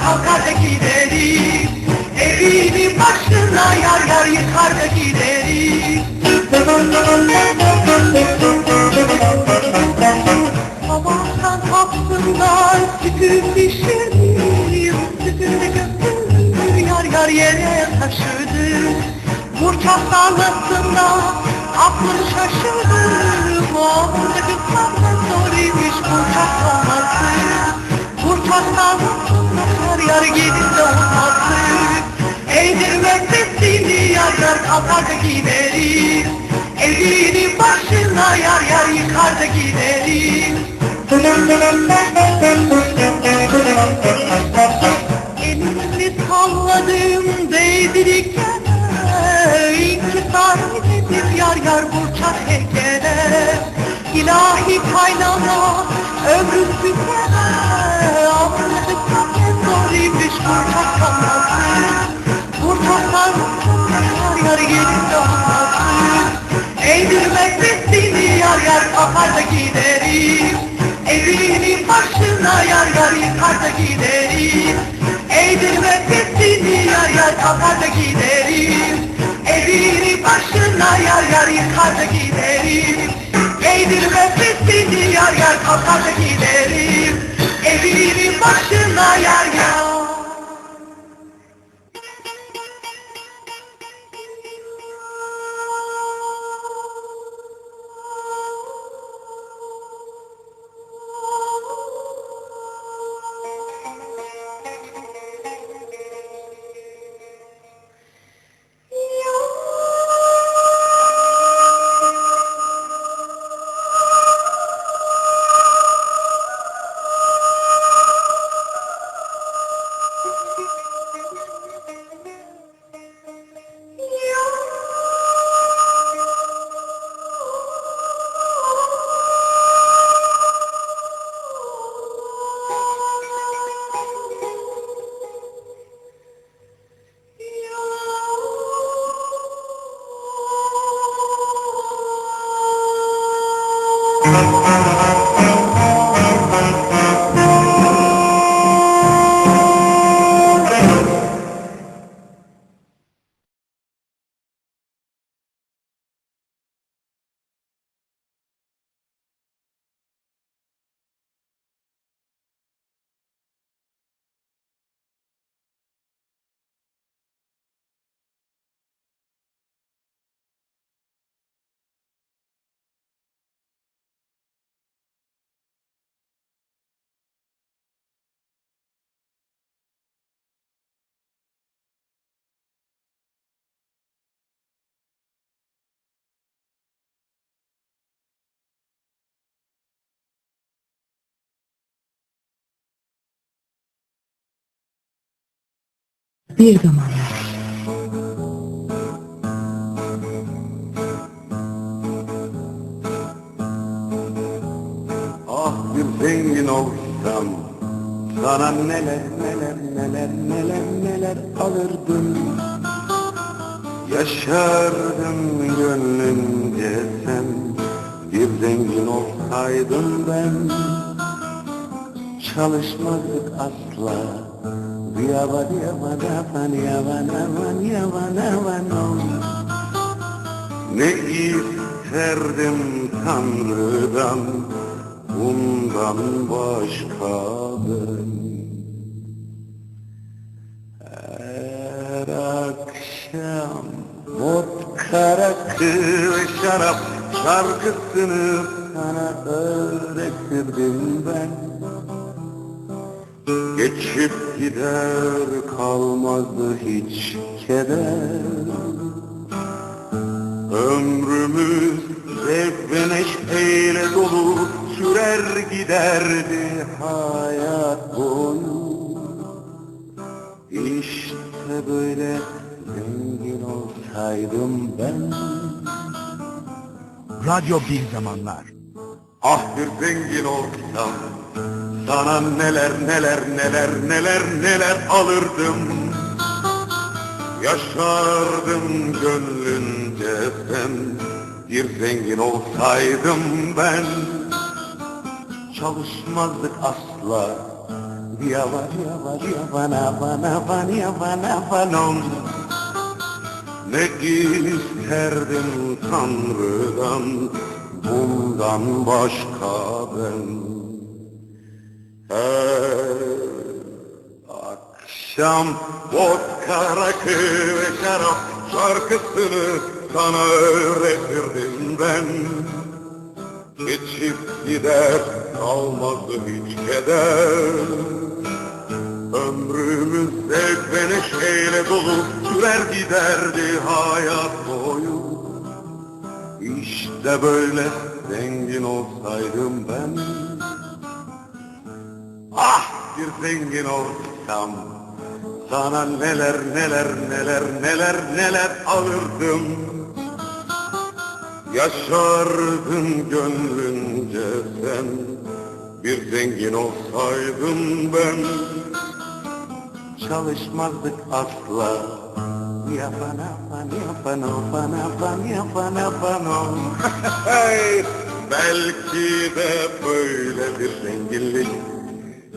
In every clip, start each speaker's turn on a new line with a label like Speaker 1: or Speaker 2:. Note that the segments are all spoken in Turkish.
Speaker 1: kalkar da Evini başına yar yar yıkar da gideriz Sabahtan kapsınlar sütü pişirdim Sütünü götürdüm yar yar yere taşıdım Burçak tarlasında aklım şaşırdı Boğazındaki tatlı zoruymuş burçak olması yar yar gelin de olması Eğdirmek sesini yar yar kalkar da gideriz Evini başına yar yar yıkar da gideriz Elimi salladım değdirikten İki sahip yar yar burçak heykele İlahi kaynana ömrü tükene Anladıktan en zoruymuş burçak kalması Burçak kalmasın yar yar yerinde olması Eğdirmek sesini yar yar kapar da giderim. Evinin başına yar yar yıkar da giderim. Eğdirmek sesini yar yar kapar da giderim. Evinin başına yar yar yıkar da giderim. Eğdirmek sesini yar yar kapar da giderim Evinin başına yar yar
Speaker 2: Bir zamanlar.
Speaker 3: Ah bir zengin olsam Sana neler neler neler neler neler alırdım Yaşardım gönlünce sen Bir zengin olsaydın ben Çalışmazdık asla Yavan yavan yavan yavan yavan yavan yavan ne isterdim Tanrı'dan bundan başka ben. Her akşam vodka rakı ve şarap şarkısını sana öğretirdim ben. Geçip gider kalmazdı hiç keder. Ömrümüz zevk ve neşeyle dolu sürer giderdi hayat boyu. İşte böyle zengin olsaydım ben.
Speaker 4: Radyo Bir Zamanlar.
Speaker 3: Ah bir zengin olsam Sana neler neler neler neler neler alırdım. Yaşardım gönlünce sen Bir zengin olsaydım ben. Çalışmazdık asla. Yavan yavan yavan avan avan yavan avanom Ne isterdim Tanrı'dan Bundan başka ben Akşam vodka, rakı ve şarap şarkısını sana öğretirdim ben. Geçip gider kalmazdı hiç keder. Ömrümüz zevk ve neşeyle dolu sürer giderdi hayat boyu. İşte böyle zengin olsaydım ben. Bir zengin olsam sana neler neler neler neler neler alırdım. Yaşardın gönlünce sen bir zengin olsaydım ben. Çalışmazdık asla. Yapan yapan yapan yapan yapan yapan yapan Belki de böyle bir zenginlik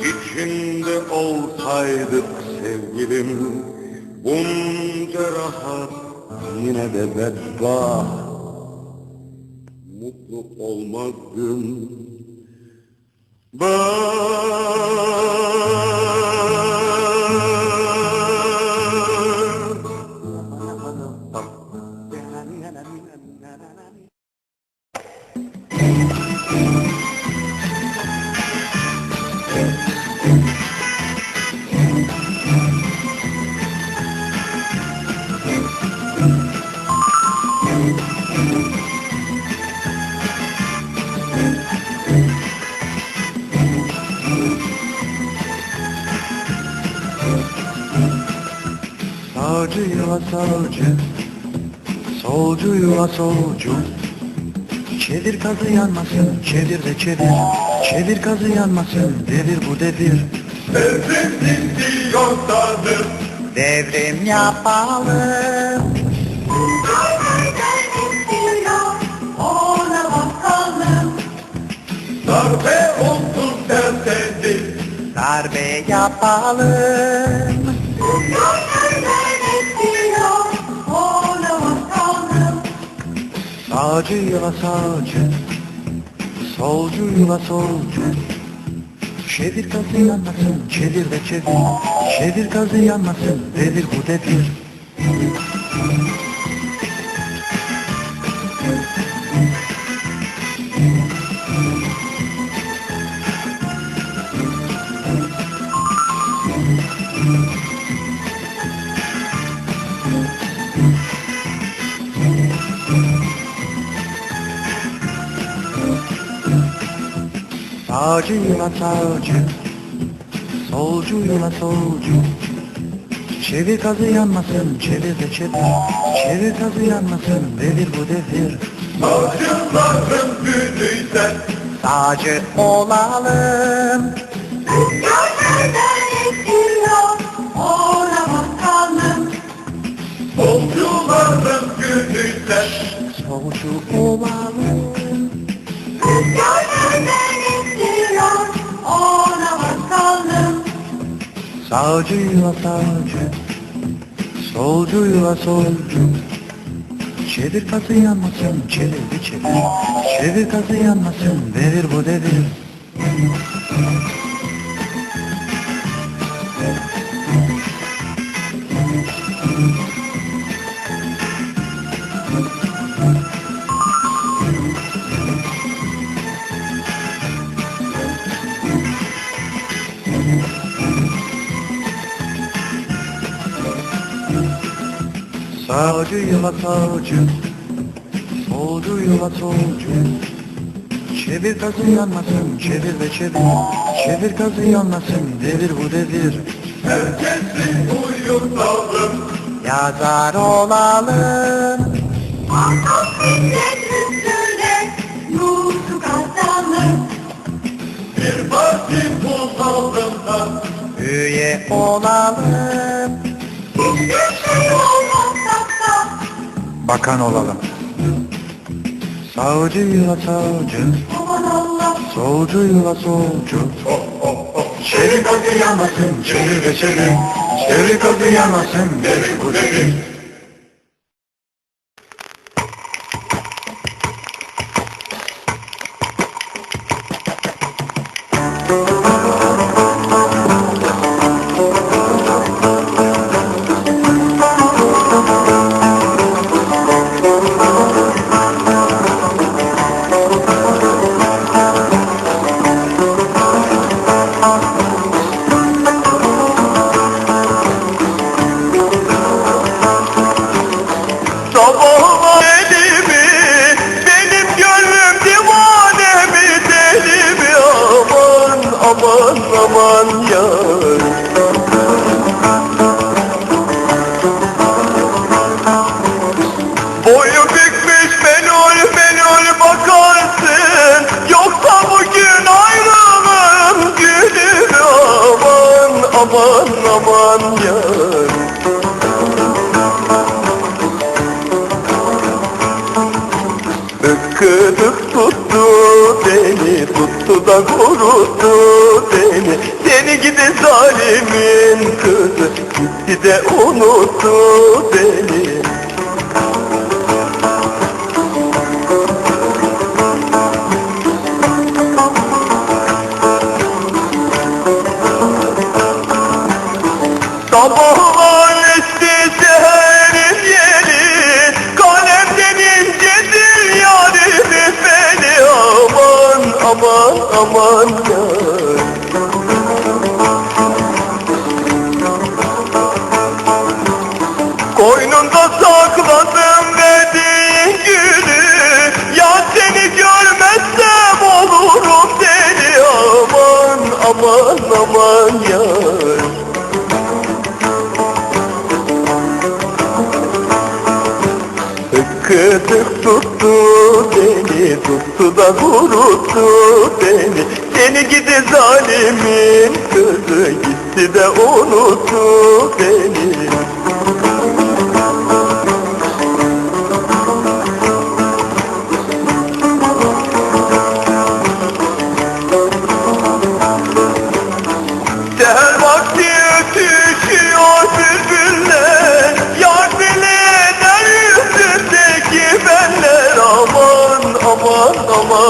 Speaker 3: içinde olsaydık sevgilim Bunca rahat yine de bedbaht Mutlu olmazdım Ben
Speaker 2: Sağcı Solcu yuva solcu Çevir kazı yanmasın Çevir de çevir Çevir kazı yanmasın Devir bu devir.
Speaker 3: Sevdim diyorsanız
Speaker 2: Devrim yapalım.
Speaker 3: Darbe olsun derseniz
Speaker 2: Darbe yapalım Sağcı yuva sağcı Solcu yuva solcu. Çevir kazı yanmasın Çevir de çevir. Çevir kazı yanmasın Devir bu devir Sağcı yuva sağcı Solcu yuva solcu. Çevir kazı yanmasın Çevir de çevir. Çevir kazı yanmasın Devir bu devir.
Speaker 3: Acılarım güdüysen
Speaker 2: Sağcı olalım.
Speaker 1: Nereden istiyor Ona bakalım
Speaker 3: Solcularım güdüysen
Speaker 2: Solcu olalım
Speaker 1: istiyor Ona bakalım.
Speaker 2: Sağcı yuva sağcı Solcu solcu. Çevir kazı yanmasın Çevir de çevir. Çevir kazı yanmasın Devir bu devir Sağcı yuva sağcı Solcu yuva solcu Çevir kazı yanmasın Çevir ve çevir. Çevir kazı yanmasın Devir bu devir.
Speaker 3: Herkesi uyutalım
Speaker 2: Yazar olalım.
Speaker 1: Anlat millet üstüne Yurtu kazanır
Speaker 3: Bir parti bulalım da
Speaker 2: Üye olalım.
Speaker 1: Hiçbir şey da
Speaker 2: Bakan olalım. Sağcı yuva sağcı
Speaker 1: Allah.
Speaker 2: Solcu.
Speaker 3: Oh oh oh.
Speaker 1: Kazı yanmasın çevir ve çevir Çevir kazı yanmasın devir bu devir
Speaker 3: aman aman yar Sıkılık tuttu beni, tuttu da kuruttu beni. Seni gidi zalimin kızı, gitti de unuttu beni aman yar Koynunda sakladım dediğin gülü Ya seni görmezsem olurum deli. Aman aman aman yar Sıkıdık tuttu beni, tuttu da kuruttu beni. Seni gidi zalimin kızı, gitti de unuttu beni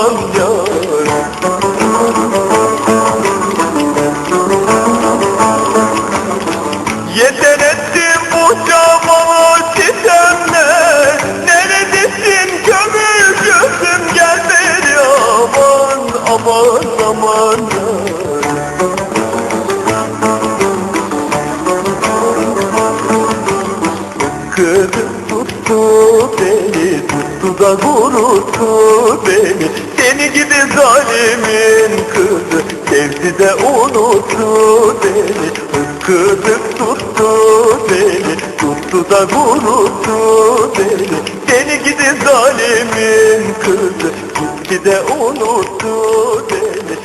Speaker 3: aman yar. Yeter ettim bu çamalı sitemler Neredesin kömür gözüm gel beni Aman aman aman. Tuttu beni, tuttu da kuruttu beni Seni gidi zalimin kızı, sevdi de unuttu beni. Kızım tuttu beni, tuttu da kuruttu beni. Seni gidi zalimin kızı, gitti de unuttu beni